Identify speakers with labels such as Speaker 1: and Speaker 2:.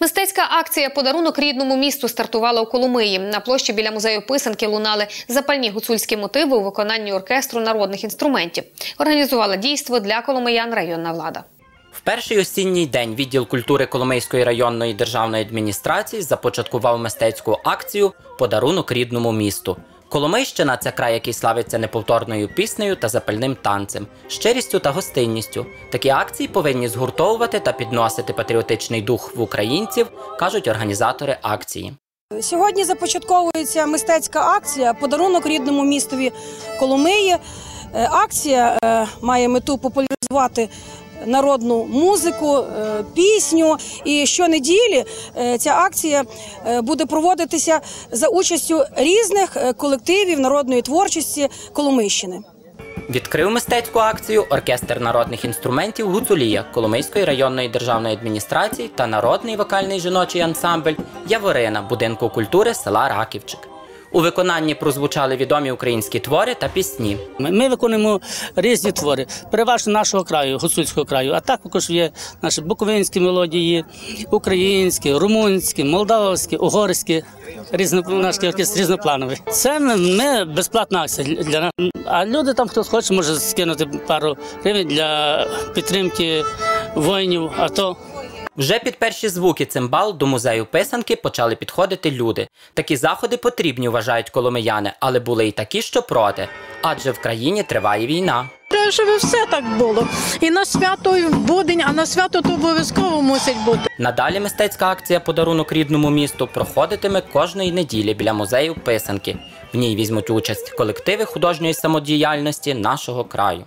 Speaker 1: Мистецька акція Подарунок рідному місту стартувала у Коломиї. На площі біля музею писанки лунали запальні гуцульські мотиви у виконанні оркестру народних інструментів. Організувала дійство для коломиян районна влада.
Speaker 2: В перший осінній день відділ культури Коломийської районної державної адміністрації започаткував мистецьку акцію Подарунок рідному місту. Коломийщина це край, який славиться неповторною піснею та запальним танцем, щирістю та гостинністю. Такі акції повинні згуртовувати та підносити патріотичний дух в українців, кажуть організатори акції.
Speaker 3: Сьогодні започатковується мистецька акція Подарунок рідному містові Коломиї. Е, Акція е, має мету популяризувати народну музику, е, пісню. І щонеділі е, ця акція е, буде проводитися за участю різних колективів народної творчості Коломийщини.
Speaker 2: Відкрив мистецьку акцію оркестр народних інструментів Гуцулія Коломийської районної державної адміністрації та народний вокальний жіночий ансамбль Яворина будинку культури села Раківчик. У виконанні прозвучали відомі українські твори та пісні.
Speaker 4: Ми, ми виконуємо різні твори, переважно нашого краю, гуцульського краю, а також є наші буковинські мелодії, українські, румунські, молдавські, угорські, наш оркестр різноплановий. Це ми безплатна акція для нас. А люди там, хто хоче, може скинути пару гривень для підтримки воїнів. АТО.
Speaker 2: Вже під перші звуки цимбал до музею писанки почали підходити люди. Такі заходи потрібні, вважають коломияни, але були й такі, що проти. Адже в країні триває війна.
Speaker 5: Треба, щоб все так було. І на свято, і в будень, а на свято то обов'язково мусить бути.
Speaker 2: Надалі мистецька акція Подарунок рідному місту проходитиме кожної неділі біля музею писанки. В ній візьмуть участь колективи художньої самодіяльності нашого краю.